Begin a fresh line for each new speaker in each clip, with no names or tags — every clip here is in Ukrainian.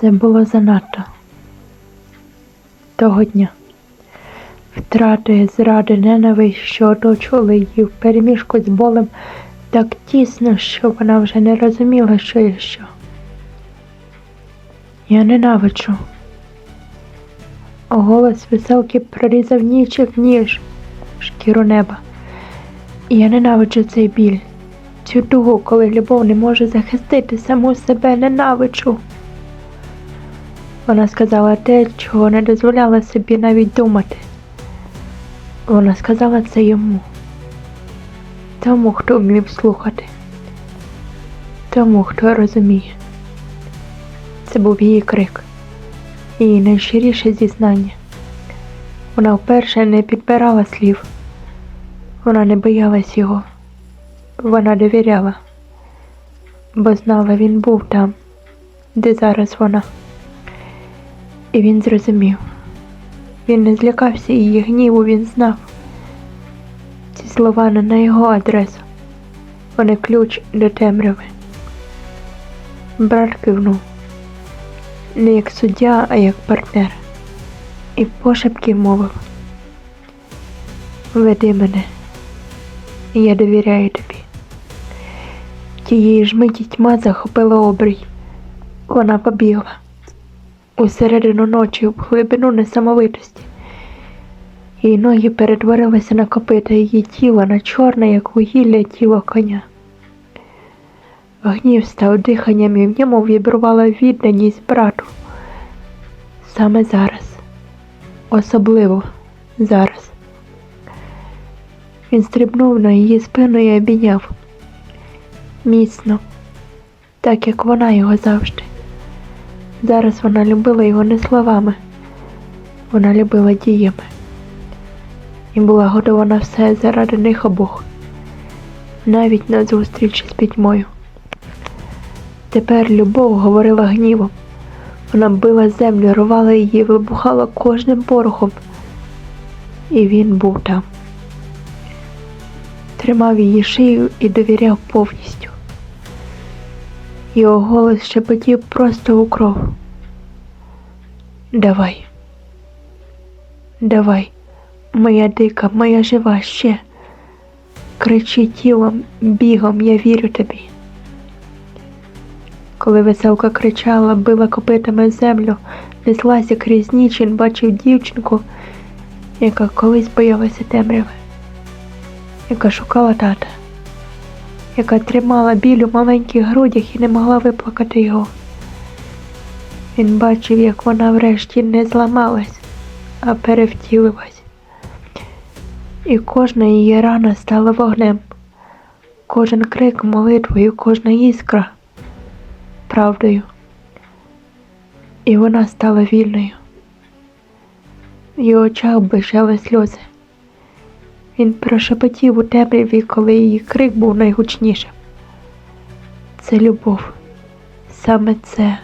Це було занадто того дня. Втрати, зради, ненависть, що оточували її в переміжку з болем так тісно, що вона вже не розуміла, що є що. Я ненавиджу. Голос веселки прорізав ніч, як ніж шкіру неба. Я ненавиджу цей біль, цю тугу, коли любов не може захистити саму себе, ненавиджу. Вона сказала те, чого не дозволяла собі навіть думати. Вона сказала це йому, тому, хто вмів слухати, тому, хто розуміє. Це був її крик, її найщиріше зізнання. Вона вперше не підбирала слів, вона не боялась його, вона довіряла, бо знала, він був там, де зараз вона. І він зрозумів. Він не злякався її гніву, він знав. Ці слова не на його адресу. Вони ключ до темряви. Брат кивнув. Не як суддя, а як партнер. І пошепки мовив. Веди мене. Я довіряю тобі. Тієї ж миті тьма захопила обрій. Вона побігла усередину ночі в глибину несамовитості. Її ноги перетворилися на копита, її тіло на чорне, як вугілля тіло коня. Гнів став диханням і в ньому вібрувала відданість брату. Саме зараз, особливо зараз. Він стрибнув на її спину і обійняв міцно, так як вона його завжди. Зараз вона любила його не словами, вона любила діями і була готова на все заради них обох, навіть на зустріч з пітьмою. Тепер любов говорила гнівом. Вона била землю, рвала її, вибухала кожним порохом. І він був там. Тримав її шию і довіряв повністю. Його голос шепотів просто у кров. Давай. Давай, моя дика, моя жива ще. Кричи тілом, бігом, я вірю тобі. Коли веселка кричала, била копитами землю, неслася крізь ніч, він бачив дівчинку, яка колись боялася темряви, яка шукала тата яка тримала біль у маленьких грудях і не могла виплакати його. Він бачив, як вона врешті не зламалась, а перевтілилась. І кожна її рана стала вогнем, кожен крик молитвою, кожна іскра правдою. І вона стала вільною. В її очах бежали сльози. Він прошепотів у темряві, коли її крик був найгучнішим. Це любов, саме це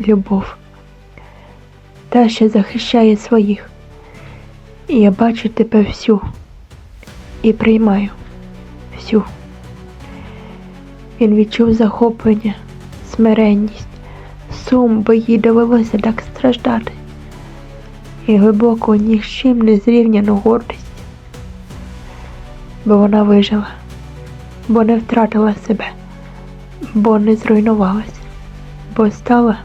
любов, та, що захищає своїх. Я бачу тебе всю і приймаю всю. Він відчув захоплення, смиренність, сум, бо їй довелося так страждати, і глибоко ні з чим не зрівняну гордість бо вона вижила, бо не втратила себе, бо не зруйнувалась, бо стала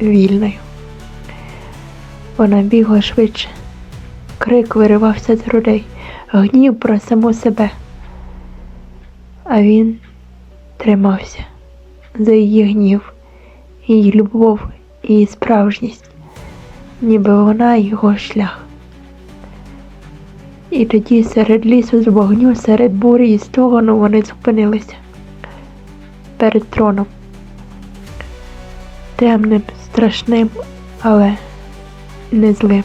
вільною. Вона бігла швидше, крик виривався з грудей, гнів про саму себе. А він тримався за її гнів, її любов, її справжність, ніби вона його шлях. І тоді серед лісу з вогню, серед бурі і стогону вони зупинилися перед троном. Темним, страшним, але не злим.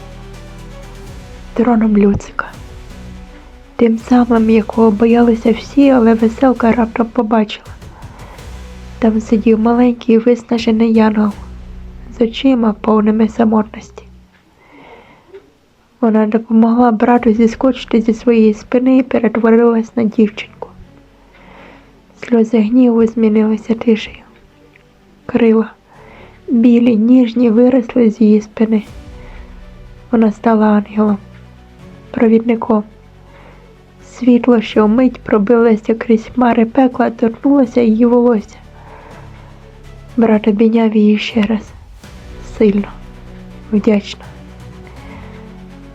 Троном Люцика. Тим самим, якого боялися всі, але веселка раптом побачила. Там сидів маленький виснажений янгол з очима повними самотності. Вона допомогла брату зіскочити зі своєї спини і перетворилась на дівчинку. Сльози гніву змінилися тишею. Крила, білі, ніжні виросли з її спини. Вона стала ангелом, провідником. Світло, що вмить пробилося крізь хмари пекла, торкнулося її волосся. Брат обійняв її ще раз сильно, вдячно.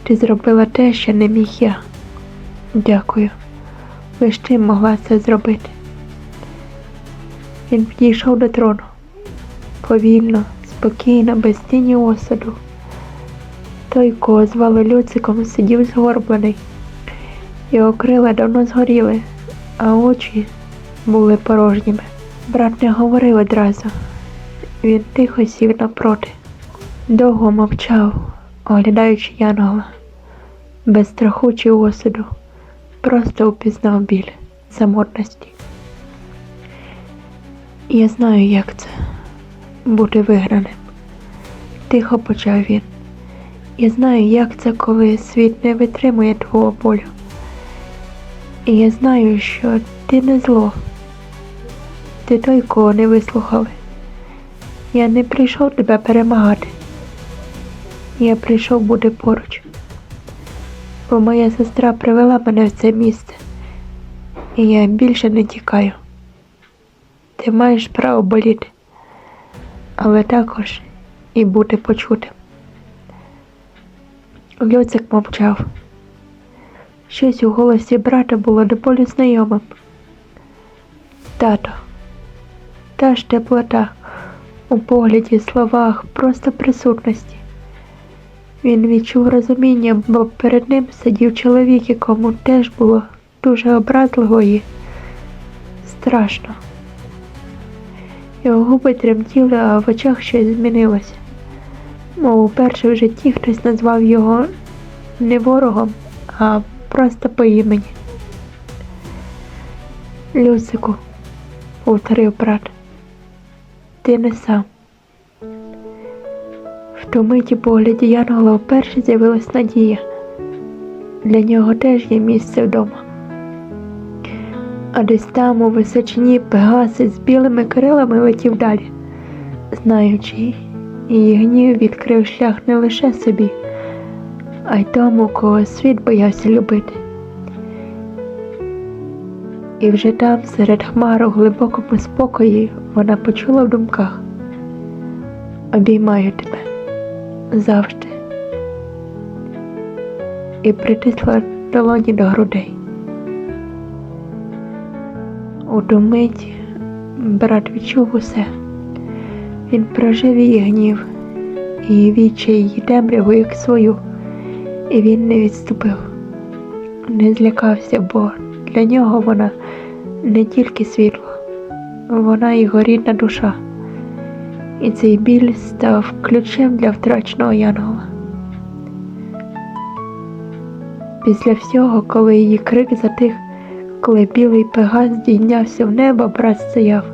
Ти зробила те, що не міг я. Дякую. Лиш ти могла це зробити. Він підійшов до трону. Повільно, спокійно, без тіні осуду. Той, кого звали Люциком, сидів згорблений. Його крила давно згоріли, а очі були порожніми. Брат не говорив одразу. Він тихо сів напроти. Довго мовчав, оглядаючи Янгола, без страху чи осуду, просто упізнав біль самотності. Я знаю, як це бути виграним. Тихо почав він. Я знаю, як це, коли світ не витримує твого болю. І я знаю, що ти не зло. Ти той, кого не вислухали. Я не прийшов тебе перемагати. Я прийшов бути поруч. Бо моя сестра привела мене в це місце, і я більше не тікаю. Ти маєш право боліти, але також і бути почутим. Люцик мовчав. Щось у голосі брата було до болю знайомим. Тато, та ж теплота у погляді, словах, просто присутності. Він відчув розуміння, бо перед ним сидів чоловік, якому теж було дуже образливо і страшно. Його губи тремтіли, а в очах щось змінилося. Мов уперше в житті хтось назвав його не ворогом, а просто по імені. Люсику, повторив брат, ти не сам. В миті погляді Янгола вперше з'явилась надія. Для нього теж є місце вдома. А десь там у височині Пегаси з білими крилами летів далі, знаючи, її гнів відкрив шлях не лише собі, а й тому, кого світ боявся любити. І вже там, серед хмар у глибокому спокої, вона почула в думках обіймаю тебе завжди і притисла долоні до грудей. У ту брат відчув усе. Він прожив її гнів, і відчай її темряву як свою, і він не відступив, не злякався, бо для нього вона не тільки світло, вона його рідна душа. І цей біль став ключем для втраченого Янгола. Після всього, коли її крик затих, коли білий пегас здійнявся в небо, брат стояв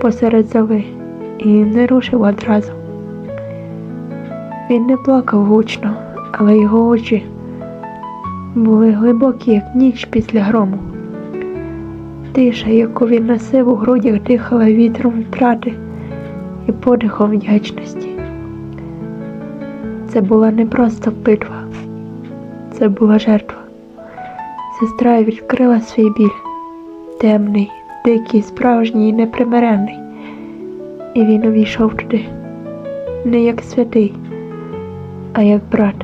посеред зали і не рушив одразу. Він не плакав гучно, але його очі були глибокі, як ніч після грому. Тиша, яку він носив у грудях, дихала вітром втрати і подихом вдячності. Це була не просто битва, це була жертва. Сестра відкрила свій біль, темний, дикий, справжній і непримиренний, і він увійшов туди, не як святий, а як брат,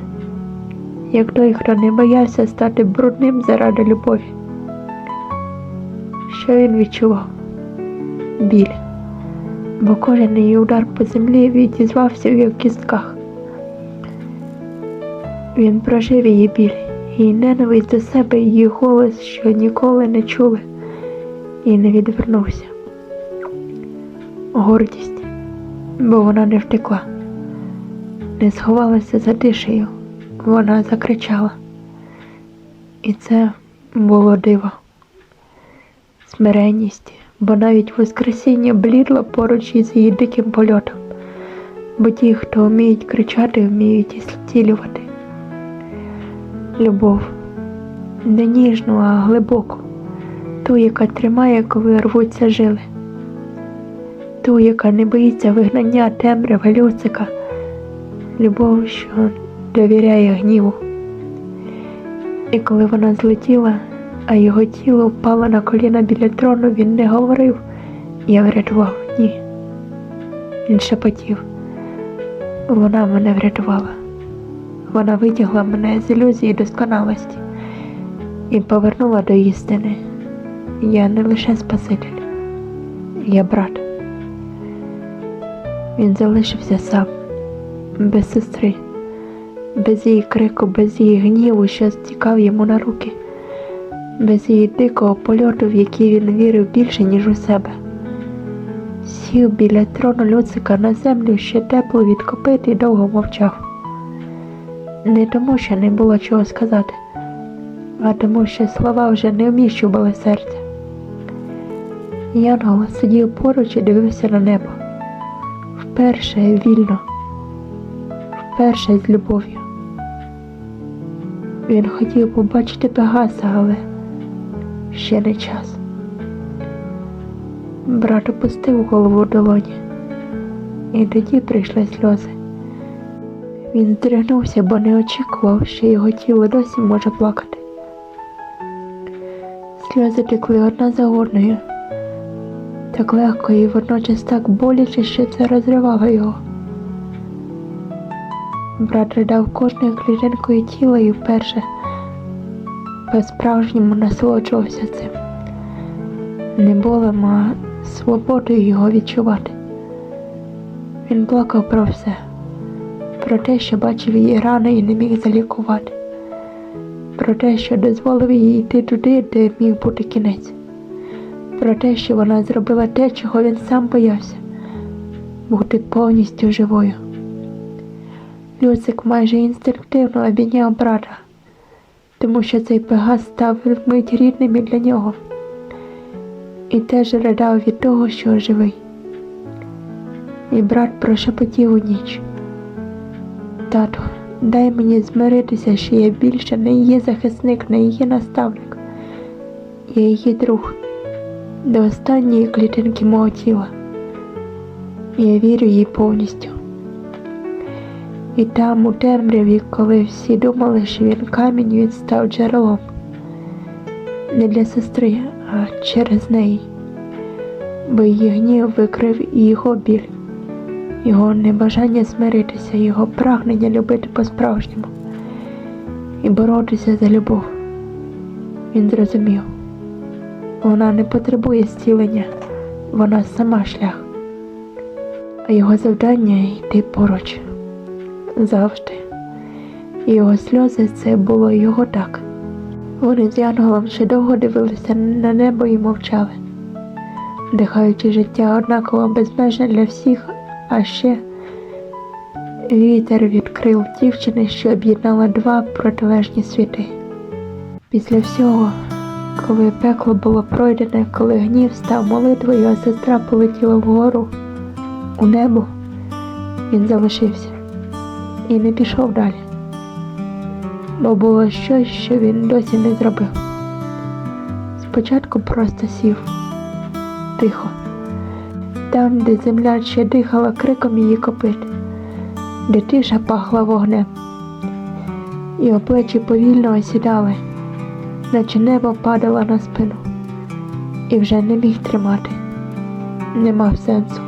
як той, хто не боявся стати брудним заради любові. Що він відчував? Біль, бо кожен її удар по землі відізвався в його кістках. Він прожив її біль, її ненависть до себе, її голос, що ніколи не чули, і не відвернувся. Гордість, бо вона не втекла, не сховалася за тишею, вона закричала. І це було диво. Смиренність, бо навіть Воскресіння блідло поруч із її диким польотом, бо ті, хто вміють кричати, вміють і зцілювати. Любов не ніжну, а глибоку, ту, яка тримає, коли рвуться жили, ту, яка не боїться вигнання темряви Люцика, любов, що довіряє гніву. І коли вона злетіла, а його тіло впало на коліна біля трону, він не говорив Я врятував, ні. Він шепотів. Вона мене врятувала. Вона витягла мене з ілюзії досконалості і повернула до істини. Я не лише Спаситель, я брат. Він залишився сам, без сестри, без її крику, без її гніву, що стікав йому на руки, без її дикого польоту, в який він вірив більше, ніж у себе. Сів біля трону Люцика на землю ще тепло від копит і довго мовчав. Не тому, що не було чого сказати, а тому, що слова вже не вміщували серця. Янгол сидів поруч і дивився на небо. Вперше вільно, вперше з любов'ю. Він хотів побачити Пегаса, але ще не час. Брат опустив голову в долоні, і тоді прийшли сльози. Він здригнувся, бо не очікував, що його тіло досі може плакати. Сльози текли одна за одною, так легко і водночас так боляче, що це розривало його. Брат ридав кожною клітинкою тіла і вперше по-справжньому насолоджувався цим. Не болем, а свободою його відчувати. Він плакав про все, про те, що бачив її рани і не міг залікувати, про те, що дозволив їй йти туди, де міг бути кінець, про те, що вона зробила те, чого він сам боявся бути повністю живою. Люцик майже інстинктивно обійняв брата, тому що цей пегас став вмить рідним і для нього і теж ридав від того, що живий. І брат прошепотів у ніч. Тату, дай мені змиритися, що я більше не її захисник, не її наставник. Я її друг до останньої клітинки мого тіла. Я вірю їй повністю. І там, у темряві, коли всі думали, що він камінь, він став джерелом. Не для сестри, а через неї, бо її гнів викрив і його біль, його небажання змиритися, його прагнення любити по-справжньому. І боротися за любов. Він зрозумів, вона не потребує зцілення, вона сама шлях, а його завдання йти поруч завжди. Його сльози це було його так. Вони з Янголом ще довго дивилися на небо і мовчали, вдихаючи життя однаково безмежне для всіх, а ще вітер відкрив дівчини, що об'єднала два протилежні світи. Після всього, коли пекло було пройдене, коли гнів став молитвою, а сестра полетіла вгору у небо, він залишився і не пішов далі. Бо було щось, що він досі не зробив. Спочатку просто сів. Тихо, там, де земля ще дихала криком її копит, де тиша пахла вогнем, його плечі повільно осідали, наче небо падало на спину, і вже не міг тримати, не мав сенсу.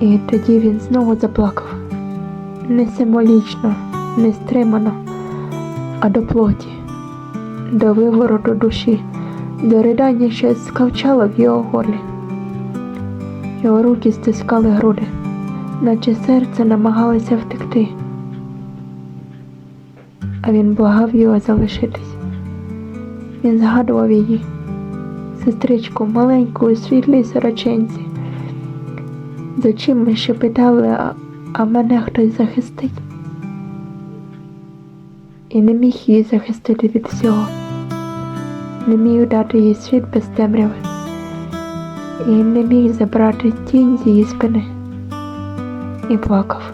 І тоді він знову заплакав не символічно, не стримано, а до плоті, до вивороту душі, до ридання, що скавчало в його горлі. Його руки стискали груди, наче серце намагалося втекти, а він благав його залишитись. Він згадував її, сестричку маленьку у світлій сороченці, з очима, що питали, а, мене хтось захистить і не міг її захистити від всього, не міг дати їй світ без темряви, і не міг забрати тінь з її спини. І плакав,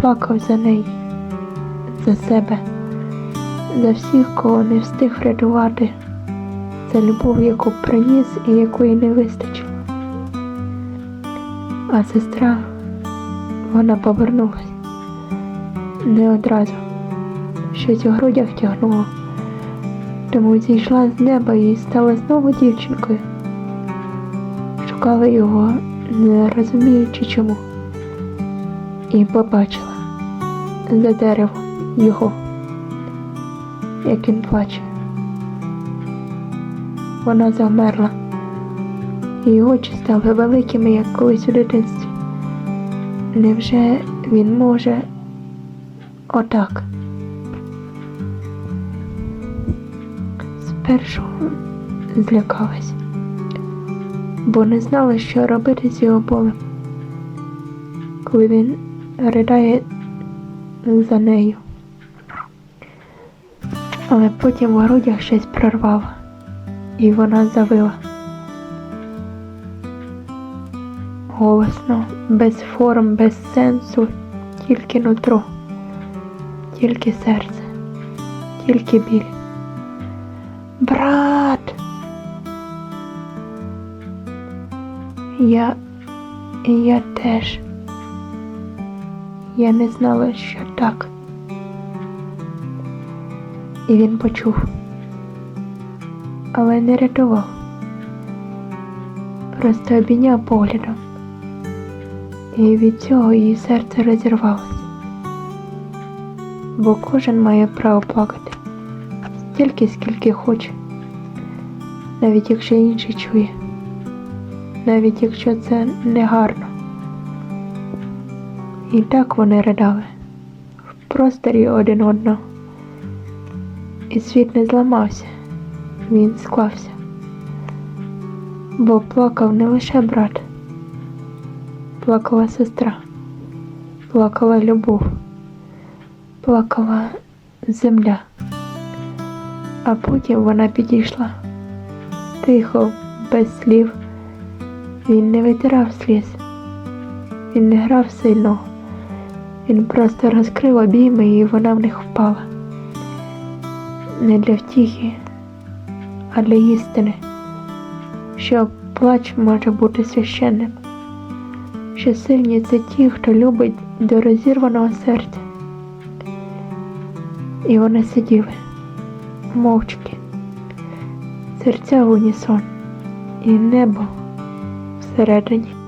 плакав за неї, за себе, за всіх, кого не встиг врятувати, за любов, яку приніс і якої не вистачило. А сестра, вона повернулась. Не одразу. Щось у грудях тягнуло. Тому зійшла з неба і стала знову дівчинкою. Шукала його, не розуміючи чому. І побачила за деревом його, як він плаче. Вона завмерла. Її очі стали великими, як колись у дитинстві. Невже він може отак? Спершу злякалась, бо не знала, що робити з його болем, коли він ридає за нею. Але потім у грудях щось прорвало, і вона завила. Голосно, без форм, без сенсу, тільки нутро, тільки серце, тільки біль. Брат. Я. Я теж. Я не знала, що так. І він почув, але не рятував. Просто обійняв поглядом. І від цього її серце розірвалося. Бо кожен має право плакати стільки, скільки хоче, навіть якщо інший чує, навіть якщо це негарно. І так вони ридали в просторі один одного. І світ не зламався, він склався, бо плакав не лише брат, плакала сестра, плакала любов, плакала земля. А потім вона підійшла. Тихо, без слів. Він не витирав сліз. Він не грав сильно. Він просто розкрив обійми і вона в них впала. Не для втіхи, а для істини, що плач може бути священним, що сильні це ті, хто любить до розірваного серця. І вони сиділи мовчки, серця в унісон і небо всередині.